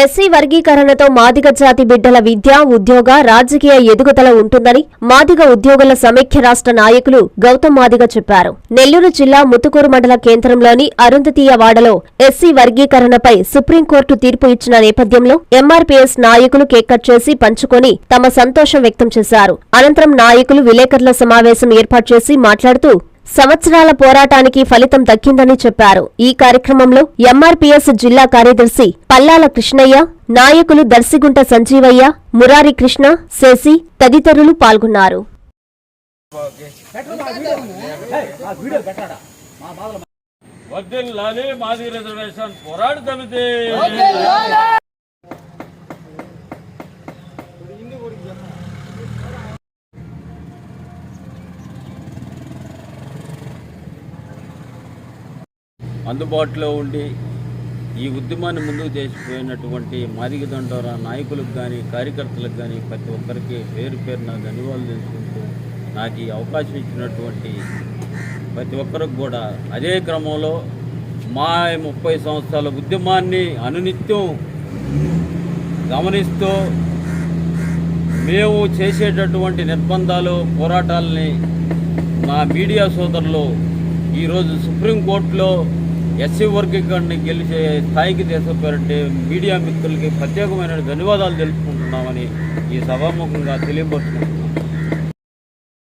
SC వర్గీకరణతో Madiga జాతి బిడ్డల విద్య ఉద్యోగ రాజకీయ ఎదుగుదల ఉంటుందని మాదిగ ఉద్యోగుల సమైక్య రాష్ట్ర నాయకులు గౌతమ్ మాదిగ చెప్పారు. నెల్లూరు జిల్లా ముతుకూరు మండల కేంద్రంలోని అరుంధతీయ వాడలో ఎస్సీ వర్గీకరణపై సుప్రీంకోర్టు తీర్పు ఇచ్చిన నేపథ్యంలో ఎంఆర్పీఎస్ నాయకులు కేక్ కట్ చేసి పంచుకొని తమ సంతోషం వ్యక్తం చేశారు. అనంతరం నాయకులు విలేకరుల సమావేశం ఏర్పాటు చేసి మాట్లాడుతూ సంవత్సరాల పోరాటానికి ఫలితం దక్కిందని చెప్పారు. ఈ కార్యక్రమంలో ఎంఆర్పీఎస్ జిల్లా కార్యదర్శి పల్లాల కృష్ణయ్య నాయకులు దర్శిగుంట సంజీవయ్య మురారి కృష్ణ శశి తదితరులు పాల్గొన్నారు. మాది రిజర్వేషన్ పోరాడుతుంది అందుబాటులో ఉండి ఈ ఉద్యమాన్ని ముందుకు చేసిపోయినటువంటి మాదిగ దండోరా నాయకులకు కానీ కార్యకర్తలకు కానీ ప్రతి ఒక్కరికి పేరు పేరున ధన్యవాదాలు తెలుసుకుంటూ నాకు ఈ అవకాశం ఇచ్చినటువంటి ప్రతి ఒక్కరికి కూడా అదే క్రమంలో మా ముప్పై సంవత్సరాల ఉద్యమాన్ని అనునిత్యం గమనిస్తూ మేము చేసేటటువంటి నిర్బంధాలు పోరాటాలని మా మీడియా సోదరులు ఈరోజు సుప్రీంకోర్టులో ఎస్సీ వర్గీకరణని గెలిచే స్థాయికి తీసుకుపోయారంటే మీడియా మిత్రులకి ప్రత్యేకమైన ధన్యవాదాలు తెలుపుకుంటున్నామని ఈ సభాముఖంగా తెలియపరుచుకుంటున్నాం.